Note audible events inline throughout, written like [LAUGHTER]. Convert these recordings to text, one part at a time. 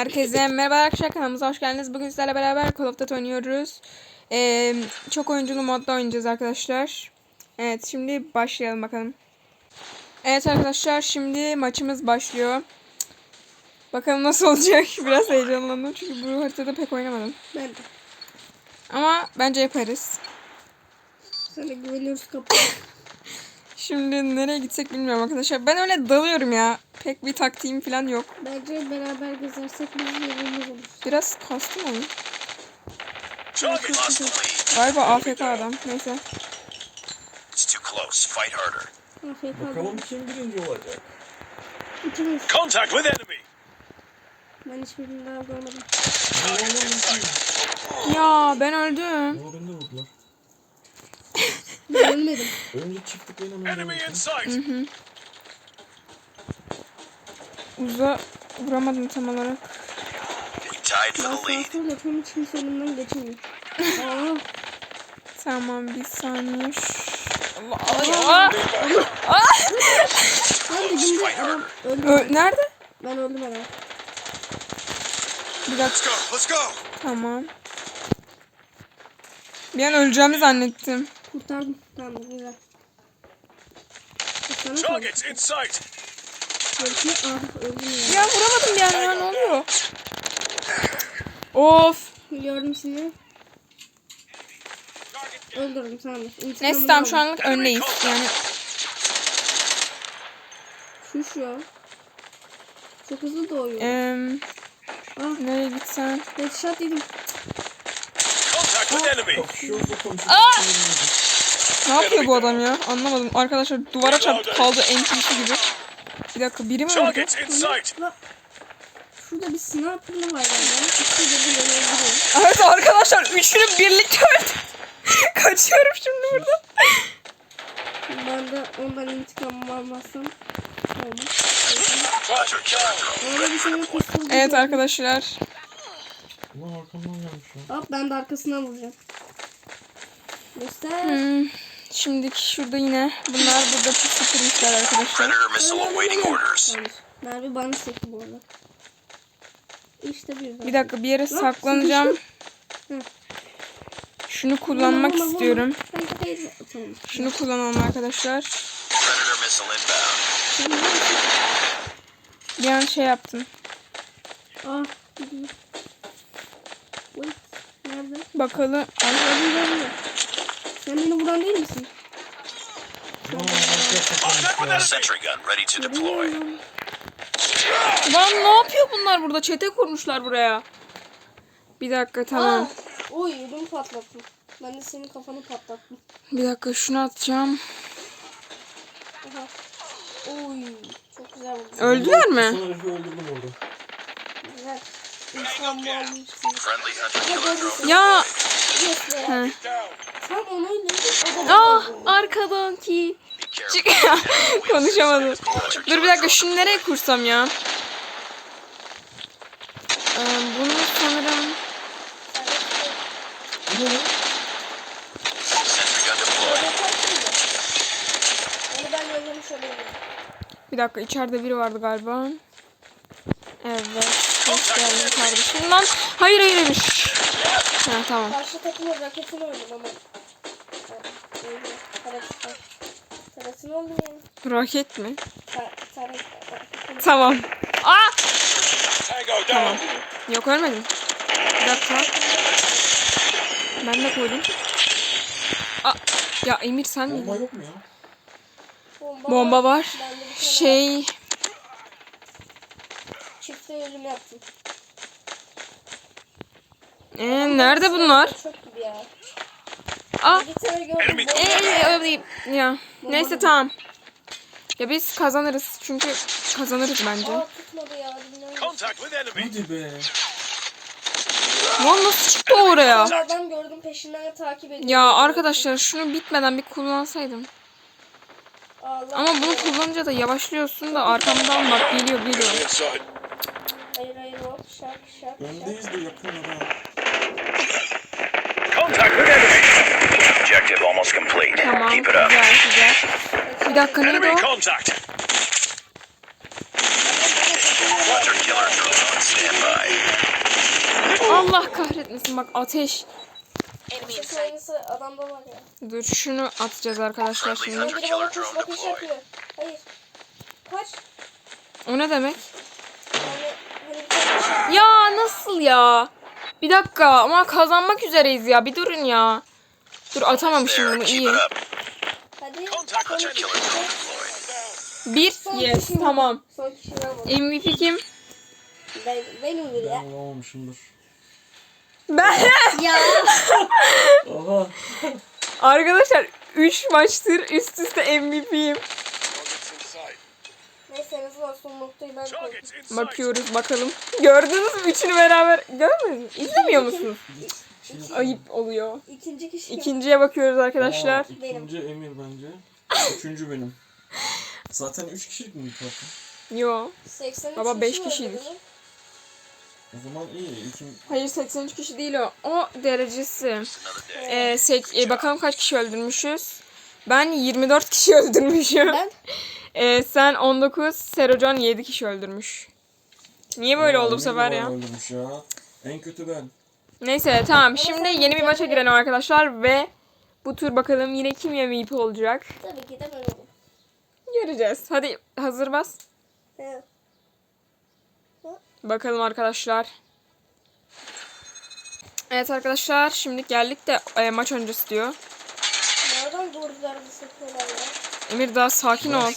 Herkese [LAUGHS] merhaba arkadaşlar kanalımıza hoş geldiniz. Bugün sizlerle beraber Call of Duty oynuyoruz. Ee, çok oyunculu modda oynayacağız arkadaşlar. Evet şimdi başlayalım bakalım. Evet arkadaşlar şimdi maçımız başlıyor. Bakalım nasıl olacak. [LAUGHS] Biraz heyecanlandım çünkü bu haritada pek oynamadım. Ben de. Ama bence yaparız. Sana güveniyoruz kapı. Şimdi nereye gitsek bilmiyorum arkadaşlar. Ben öyle dalıyorum ya. Pek bir taktiğim falan yok. Bence beraber gezersek biz yerimiz olur. Biraz kastım onu. Galiba AFK adam. Neyse. It's too close. Fight harder. Afiyet Bakalım kim birinci olacak. İkimiz. Contact with enemy. Ben hiçbirini daha görmedim. Ya ben öldüm. De vurdular. Ben ölmedim. Önce in denedim. sight. Uza vuramadım tam olarak. Kontrol yapıyorum hiç kimse önümden. Aa, [LAUGHS] Tamam bir saniye. Şşş. Allah Allah. ben de şimdi adam öldü. Ö- nerede? Ben öldüm adam. Bir Let's dakika. go. Let's go. Tamam. Bir an öleceğimi zannettim. Kurtardım. Tamam güzel. Targets in sight. Ah ya. Vuramadım bir an ya ne oluyor? Of. Gördüm seni. Öldürdüm tamam. İntikamını Neyse tamam şu anlık öndeyiz. Yani Şu şu. Çok hızlı doğuyor. em, ah nereye gitsen. headshot yedim. Enemy. Konuşuyoruz. Ne yapıyor bu adam ya? Anlamadım. Arkadaşlar duvara çarptı kaldı NPC gibi. Bir dakika biri mi. La- Şurada bir sniper'lı var galiba. Evet arkadaşlar üçünü birlikte öldü. [LAUGHS] Kaçıyorum şimdi burada. Ben de ondan intikamımı almazsam şey pistol Evet arkadaşlar. Ulan arkamdan. Hop ben de arkasından vuracağım. Göster. Hmm, şimdiki şurada yine bunlar burada pusu kurmuşlar arkadaşlar. Merve bana sekti bu arada. İşte bir Bir dakika bir yere saklanacağım. Hı. Şunu kullanmak Vurma, vurma, istiyorum. vurma. Şunu kullanalım arkadaşlar. Bir an şey yaptım. Ah. gidiyor. Bakalım. Ay, Gördüm gördüm. Sen beni vuran değil misin? Sentry gun ready to deploy. Lan ne yapıyor bunlar burada? Çete kurmuşlar buraya. Bir dakika tamam. Ah, Oy ödümü patlattım. Ben de senin kafanı patlattım. Bir dakika şunu atacağım. Aha. Oy. Çok güzel vurdun. Öldüler mi? Öldürdüm orada. Güzel. İnsan bu Ya. Da Ah arkadan ki. Çık. [LAUGHS] Konuşamadım. Dur bir dakika şunu nereye kursam ya? Ee, bunu sanırım bir dakika içeride biri vardı galiba. Evet. Hoş geldin kardeşim. Lan hayır hayır hayır. Ha tamam. Karşı takımın raketini öldüm ama. Taretini öldüm. Raket mi? Ta-. Tamam. Aa! Tamam. Yok ölmedim. Bir dakika. Ben de koydum. Aa, ya Emir sen miydin? Bomba yok mu ya? Bomba, Bomba var. Tane Şey ölüm yaptım. ee, nerede bunlar? Çok gibi ya. Aa, gördüm. Ee, öyle değil. Ya neyse tamam. Ya biz kazanırız çünkü kazanırız bence. Aa tutmadı ya. Hadi be. Lan nasıl çıktı oraya? Adam gördüm peşinden takip ediyor. Ya arkadaşlar şunu bitmeden bir kullansaydım. Allah Ama bunu kullanınca da yavaşlıyorsun da arkamdan bak geliyor geliyor. Hayır hayır hop şak şak şak. Öndeyiz de yakın adam. Contact with enemy. Objective almost complete. Tamam Keep it up. güzel güzel. Bir dakika neydi Enemy o? contact. Roger killer drone on standby. kahretmesin bak ateş. Şu sayısı adamda var ya. Dur şunu atacağız arkadaşlar şimdi. Biri bana bakış yapıyor. Hayır. Kaç. O ne demek? Yani hani bir tane şey- Ya nasıl ya? Bir dakika ama kazanmak üzereyiz ya. Bir durun ya. Dur atamamışım bunu iyi. Hadi. Bir. Yes kişi. tamam. Ben. MVP kim? Ben, benim bile. Ben bulamamışımdır. Ben. Ya. Oha. Arkadaşlar 3 maçtır üst üste MVP'yim. Neyse noktayı ben koydum. Bakıyoruz bakalım. [LAUGHS] Gördünüz mü üçünü beraber? Görmediniz mi? İzlemiyor musunuz? Ayıp oluyor. İkinci kişi. İkinciye bakıyoruz arkadaşlar. Aa, ikinci Emir bence. Üçüncü benim. Zaten üç kişilik mi takım? Yo. 83 Baba, beş var kişiydik. O zaman iyi. İkim... Hayır 83 kişi değil o. O derecesi. Ee, sek- e, bakalım kaç kişi öldürmüşüz. Ben 24 kişi [LAUGHS] öldürmüşüm. Ben Ee, sen 19, Serocan 7 kişi öldürmüş. Niye böyle Aa, oldu bu sefer ya? öldürmüş ya. En kötü ben. Neyse tamam şimdi yeni bir maça girelim arkadaşlar ve bu tur bakalım yine kim MVP olacak. tabii ki de ben oldum. Göreceğiz. Hadi hazır bas. Bakalım arkadaşlar. Evet arkadaşlar şimdi geldik de e, maç öncesi diyor. Nereden doğrular bu sıkıyorlar ya? Emir daha sakin ol.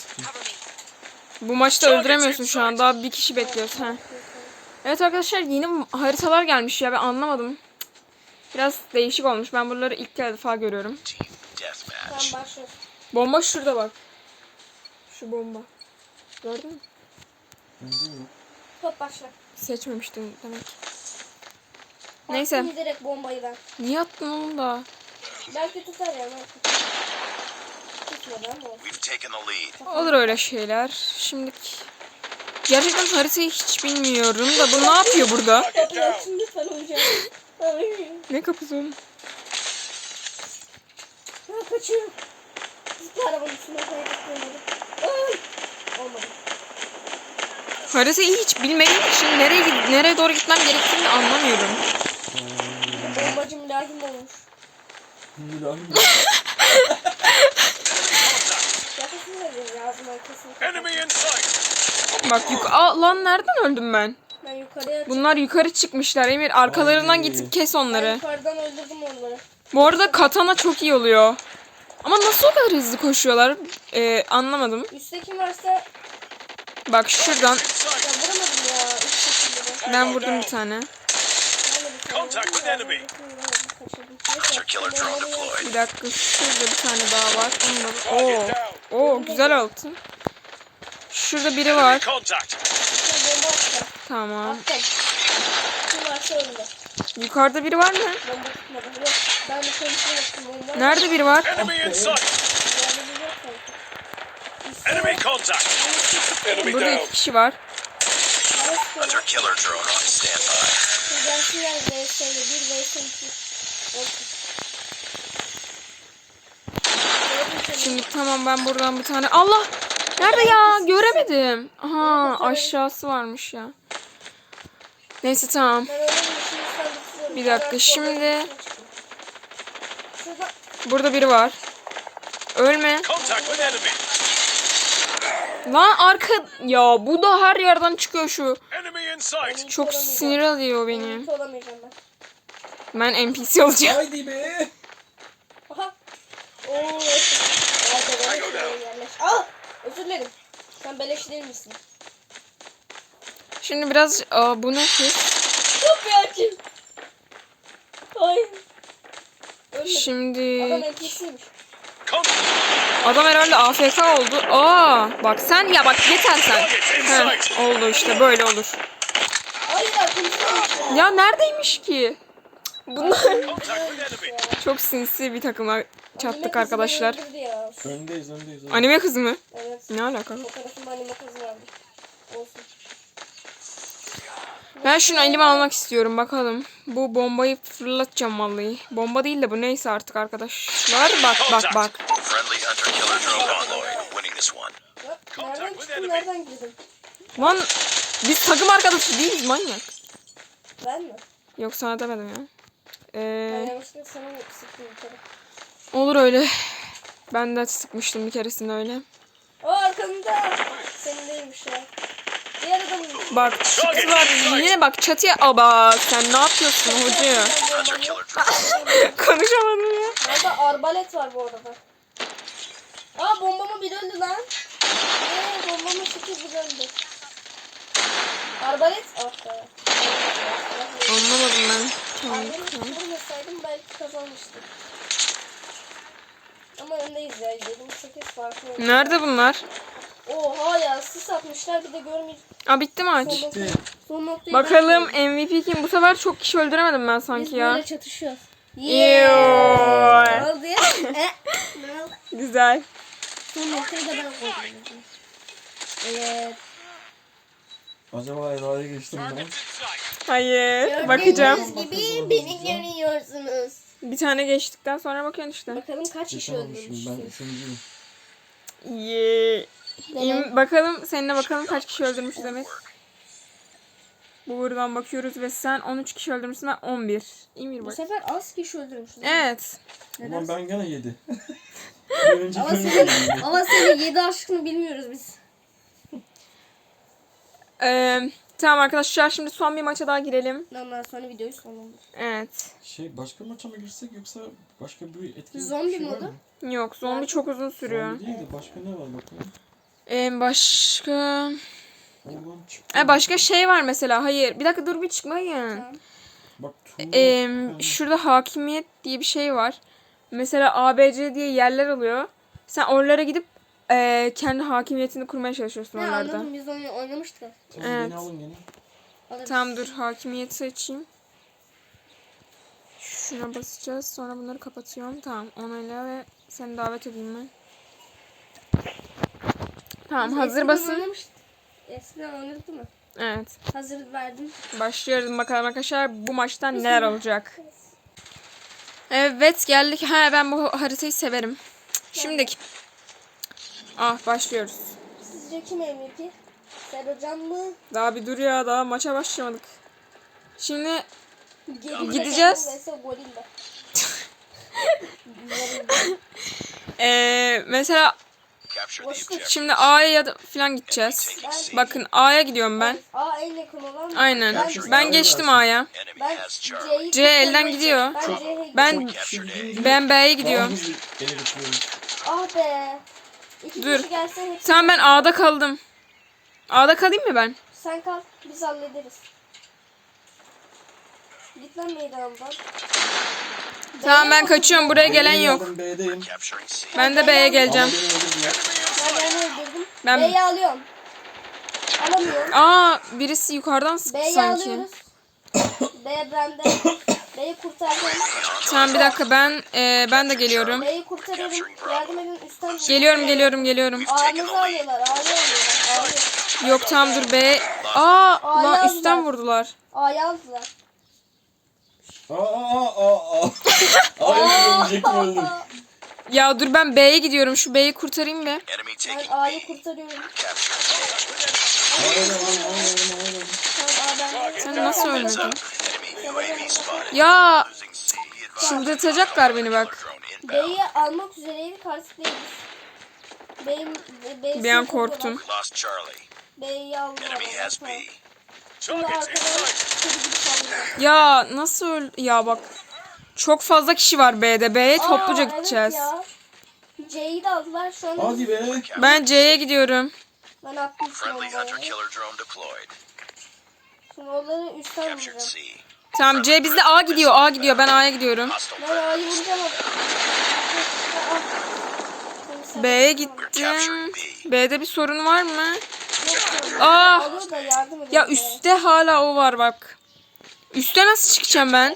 Bu maçta öldüremiyorsun şu an. Daha bir kişi bekliyoruz. Ha. Evet arkadaşlar yeni haritalar gelmiş ya ben anlamadım. Biraz değişik olmuş. Ben buraları ilk defa görüyorum. Bomba şurada bak. Şu bomba. Gördün mü? Top başla. Seçmemiştim demek. Neyse. Attım direkt bombayı ben. Niye attın oğlum da? Belki tutar ya. Belki ama olsun. We've taken the lead. Olur öyle şeyler. Şimdilik Gerçekten haritayı hiç bilmiyorum da bu ne yapıyor burada? Ne kapısı kaçıyorum. Zıpla arabanın. Olmadı. Haritayı hiç bilmediğim için nereye gid- nereye doğru gitmem gerektiğini anlamıyorum. Bombacı mülahim olmuş. Enemy in sight. Bak yuk Aa, lan nereden öldüm ben? Ben yukarıya Bunlar yukarı çıkmışlar Emir. Arkalarından Ay. gidip kes Ben onları. yukarıdan öldürdüm onları. Bu arada katana çok iyi oluyor. Ama nasıl o kadar hızlı koşuyorlar? Ee, anlamadım. Üstte kim varsa Bak şuradan vuramadım ya. Üstte ben vurdum bir tane. Contact with enemy. Hunter killer drone deployed. Bir dakika şurada bir tane daha var. Target Oo. Oo güzel altın. Şurada biri var. Tamam. Yukarıda biri var mı? Bomba. Nerede biri var? Burada iki kişi var. Hunter killer drone on standby. Şimdi gelsinler VS'ye. Bir VS iki. Olsun. Gördüm seni. Şimdi tamam ben buradan bir tane... Allah! Nerede ya? Göremedim. Aha aşağısı varmış ya. Neyse tamam. Bir dakika, şimdi- Şurada Burada biri var. Ölme. Lan arka... Ya bu da her yerden çıkıyor şu. Çok sinir alıyor beni. Ben NPC olacağım. Haydi be. Oo. Aa. Özür dilerim. Sen beleş değil misin? Şimdi biraz... Aa, bu ne ki? Çok bir açın. Hayır. Ölmedi. Şimdi... Adam NPC'ymiş. Adam herhalde AFK oldu. Aa, bak sen ya bak yeter sen. Heh, oldu işte böyle olur. Hayır. Ya neredeymiş ki? Bunlar çok sinsi bir Anime çattık arkadaşlar. ya. Öndeyiz öndeyiz. Anime kız mı? Evet. Ne alaka? Fotoğrafımda anime kızı vardı. Olsun. Ben şunu elime almak istiyorum bakalım. Bu bombayı fırlatacağım vallahi. Bomba değil de bu neyse artık arkadaşlar. Bak bak bak. Nereden? Lan biz takım arkadaşı değiliz manyak. Ben mi? Yok sana demedim ya. Ben Ee, yanlışlıkla sana sıktım bir kere. Olur öyle. Ben de sıkmıştım bir keresinde öyle. O arkamda. Senin değilmiş ya. Diğer adamın. Bak çıktılar yine bak çatıya aba sen ne yapıyorsun hoca? [LAUGHS] Konuşamadım ya. Orada arbalet var bu arada. Aa bombama biri öldü lan. Eee bombama sekiz biri öldü. Arbalet? Ah be. Anlamadım ben. Tamam, Arbalet vurmasaydım belki kazanmıştık. Ama öndeyiz ya. 28 farklı oldu. Nerede bunlar? Oha ya sis atmışlar bir de görmeyeceğiz. Aa bitti mi maç? Son noktayı Bakalım MVP kim? Bu sefer çok kişi öldüremedim ben Biz sanki ya. böyle çatışıyoruz. Ne oldu ya? [LAUGHS] Eh, ne oldu? Güzel. Son noktayı da ben koydum. Evet. Acaba Eda'ya geçtim ben. Hayır. Bakacağım. Gördüğünüz gibi beni görüyorsunuz. Bir tane geçtikten sonra bakıyorsun işte. Bakalım kaç kişi Geçememişim ben öldürmüşsün. üçüncüyüm. Yeah. İm- bakalım seninle bakalım kaç kişi öldürmüşüz Emir. Buradan bakıyoruz ve sen 13 kişi öldürmüşsün ben 11. Emir Bu bak. sefer az kişi öldürmüşsün. Evet. Ulan ben gene yedi. [LAUGHS] Bir önceki Ama senin, yedi. ama senin 7 aşkını bilmiyoruz biz. Ee, tamam arkadaşlar şimdi son bir maça daha girelim. Ondan sonra videoyu sonlandır. Evet. Şey başka maça mı girsek yoksa başka bir etki Zombi bir şey var modu? mı? Yok zombi çok uzun sürüyor. Zombi değil de başka ne var bakalım. Ee, başka... Çıktı. Ee, başka şey var mesela. Hayır. Bir dakika dur bir çıkmayın. Tamam. Bak tuğla. Ee, şurada hakimiyet diye bir şey var. Mesela ABC diye yerler oluyor. Sen oralara gidip ee, kendi hakimiyetini kurmaya çalışıyorsun Ne oralarda. anladım biz onu oynamıştık. Tamam evet. beni alın gene. Alırız. Tamam dur hakimiyeti açayım. Şuna basacağız. Sonra bunları kapatıyorum. Tamam onayla ve seni davet edeyim ben. Tamam Biz hazır eskiden basın. oynamıştık. Eskiden oynadık mi? Evet. Hazır verdim. Başlıyoruz bakalım arkadaşlar bu maçtan neler olacak. Evet geldik. Ha ben bu haritayı severim. Şimdiki. Ah başlıyoruz. Sizce kim MVP? Sercan mı? Daha bir dur ya daha maça başlamadık. Şimdi Gerilla Gideceğiz. Gorilla. [LAUGHS] mesela the objective. şimdi A'ya ya da falan gideceğiz. C. Bakın A'ya gidiyorum ben. A en yakın olan. Aynen. Ben, Ben geçtim A'ya. Ben. C'yi C elden gidiyor. Ben C'ye Ben ben B'ye gidiyorum. geçiyoruz. Ah be. İki Dur. kişi gelse hepsi. Tamam ben A'da kaldım. A'da kalayım mı ben? Sen kal. Biz hallederiz. Git lan meydandan. Tamam ben kaçıyorum. Buraya gelen yok. geldim, B'deyim. Capturing C. Ben de B'ye Ama geleceğim. beni öldürdüler. Ben beni öldürdüm. Ben- B'yi alıyorum. Alamıyorum. Aa birisi yukarıdan sıktı B'yi sanki. alıyoruz. [COUGHS] B bende. B'yi kurtardım. Tamam bir dakika ben eee, ben de geliyorum. B'yi kurtarıyorum. Yardım edin üstten. Geliyorum geliyorum geliyorum. A'mızı alıyorlar. A'yı alıyorlar. Yok tamam dur B. Aa A'yı lan aldılar. üstten vurdular. A'yı aldılar. Aa aa aa aa. Ölecektim öldüm. Ya dur ben B'ye gidiyorum. Şu B'yi kurtarayım be. Ben A'yı kurtarıyorum. Sen nasıl ölmedin? Ya çıldırtacaklar beni bak. B'yi almak üzereyim. Artık değiliz. B'yi B'yi Bir an korktum. Lost Charlie. B'yi aldılar. Enemy has B. Şimdi arkadan kedi gibi sallıyor. Ya nasıl öl... Ya bak. Çok fazla kişi var B'de. B'ye topluca Aa, gideceğiz. Evet ya. C'yi de aldılar şu an. Hadi be. Ben C'ye gidiyorum. Ben attım şu Friendly hunter bombayı. killer drone deployed. Şimdi onları üstten Captured vuracağım. C. Tamam C bizde A gidiyor. A gidiyor. Ben A'ya gidiyorum. Ben. A'yı vuracağım. B'ye gittim. B'de bir sorun var mı? Ah! Yardım ediyor. Ya üstte hala o var bak. Üste nasıl çıkacağım ben?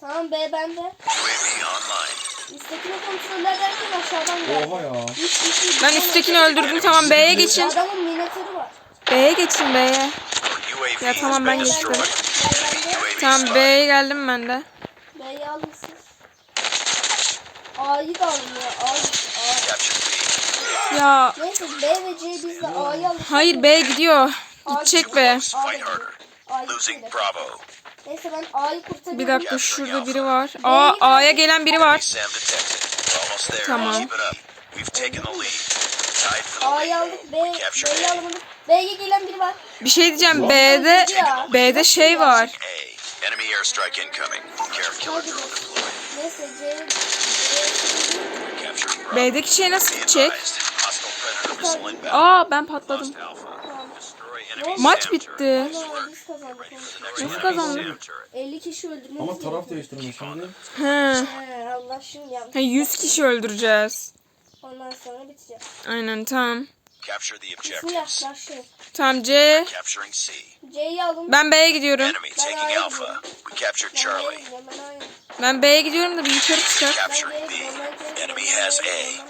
Tamam B bende. Üsttekini kontroller derken aşağıdan geldi. Oha ya. Ben üsttekini öldürdüm. Tamam B'ye geçin. Adamın minatörü var. B'ye geçin B'ye. Ya tamam, ben geçtim. Tamam. B'ye geldim ben de. B'yi alın siz. A'yı da ya. A'yı. A. Ya Neyse B ve C biz de A'yı alın. hayır B gidiyor. Gidecek B. Losing. Bravo. Neyse ben A'yı kurtarıyorum. Bir dakika şurada biri var. Aa A'ya gelen biri var. Tamam. We've taken the lead. A'yı aldık. B, B'yi alamadık. B'ye gelen biri var. Bir şey diyeceğim. B'de B'de şey var. Enemy airstrike incoming. Care of killer drone deployed. Neyse C, C, Capturing Bravo. B'deki şey nasıl gidecek? Aa ben patladım. Maç bitti. Nasıl turret. 50 kişi öldürmemiz Ama taraf değiştirme şimdi. He. Allah şimdi yapmış. Ha, 100 kişi öldüreceğiz. Ondan sonra bitecek. Aynen tamam. Capture the Bismillah objectives. Tamam C. Capturing C. C'yi alın. Ben B'ye gidiyorum. Enemy taking Alpha. We captured Ben B'ye Charlie. gidiyorum, ben B'ye gidiyorum da bir yukarı çıkacak. Capturing B. Enemy has A.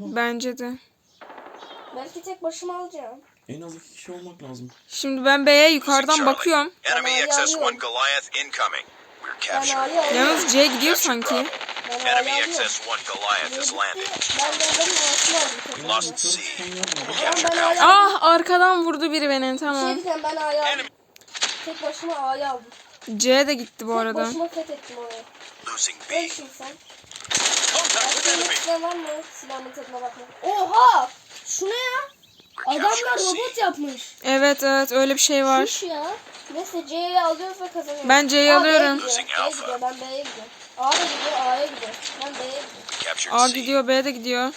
Bence de. Belki tek başıma alacağım. En az iki kişi olmak lazım. Şimdi ben B'ye yukarıdan bakıyorum. Enemy Ben A'yı XS-1 alıyorum. Goliath incoming. We're capturing. Yalnız C gidiyor sanki. Enemy alıyorum. XS-1 Goliath has landed. Lost. C. Ah arkadan vurdu biri beni şey tamam. ben A'ya aldım. Tek başıma A'ya aldım. C de gitti bu Tek arada. başıma fethettim orayı. Losing B. Contact with enemy. Silahımın tadına bakma. Oha! Şu ne ya? Adamlar robot yapmış. Evet evet öyle bir şey var. Şu ya. Neyse C'yi alıyoruz ve kazanıyoruz. Ben C'yi Aa, alıyorum. B'ye gidiyor, B'ye gidiyor, ben B'ye gidiyorum. A da gidiyor, A'ya gidiyor. Ben B'ye gidiyorum. Captured A C. gidiyor B de gidiyor.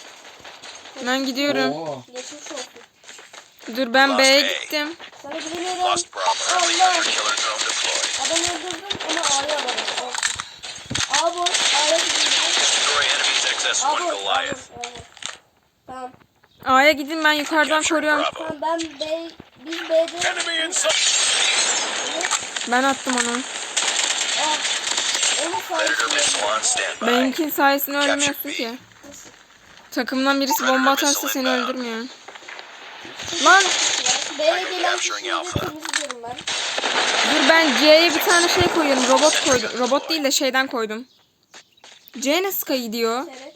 Ben gidiyorum. Oha. Geçmiş olsun. Dur ben B'ye gittim. Sana güveniyorum. Lost Bravo. Enemy Allah! hunter killer drone deployed. Adamı öldürdüm ama A'ya. Olsun. A boş, A'ya gidiyorum. Destroy enemy's A XS-1 boş, A boş. Goliath. A boş. Tamam. A'ya gidin ben yukarıdan koruyorum. Tamam ben B, biz B'de... Ben attım onu. Benimkin sayesinde ölmüyorsun ki. Takımdan birisi bomba atarsa seni öldürmüyor. Lan B'ye gelen kişiyi temizliyorum ben. dur ben C'ye bir tane şey koyuyorum. Robot koydum. Robot değil de şeyden koydum. C nasıl gidiyor? Evet.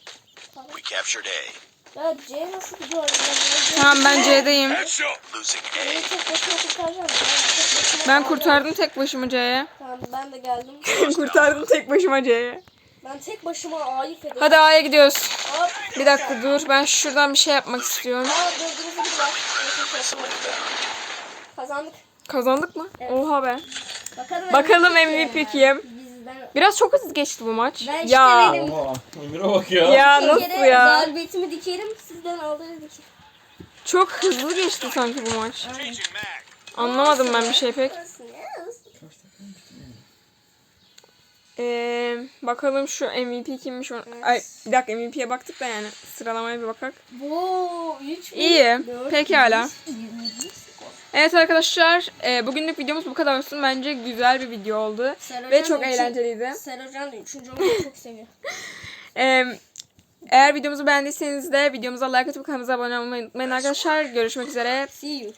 Tamam. We captured A. Ya C nasıl gidiyor? Ya, ya, Tamam ben C'deyim. Ben, kurtardım tek başıma C'ye. Tamam ben de geldim. [LAUGHS] kurtardım tek başıma C'ye. Ben tek başıma A'yı fethediyorum. Hadi A'ya gidiyoruz. Hop. Bir dakika dur ben şuradan bir şey yapmak istiyorum. Aa dördüncü bir. Kazandık. Kazandık mı? Oha be. Bakalım, Bakalım MVP MVP kim? Bizden. Biraz çok hızlı geçti bu maç. Ben işte Ya. benim- Oha. Emir'e bak ya. Ya Bir nasıl kere ya? Galibiyetimi dikerim sizden aldırır dikerim. Çok hızlı geçti sanki bu maç. Anlamadım ben bir şey pek. Ee, bakalım şu MVP kimmiş? onu- Ay bir dakika MVP'ye baktık da yani sıralamaya bir bakak. Bu 3 İyi. Pekala. Evet arkadaşlar e, bugünlük videomuz bu kadar olsun. Bence güzel bir video oldu. Ve çok eğlenceliydi. Serhocan da 3. olmayı çok seviyor. [LAUGHS] Ee, eğer videomuzu beğendiyseniz de videomuza like atıp kanalımıza abone olmayı unutmayın arkadaşlar. Görüşmek üzere. See you.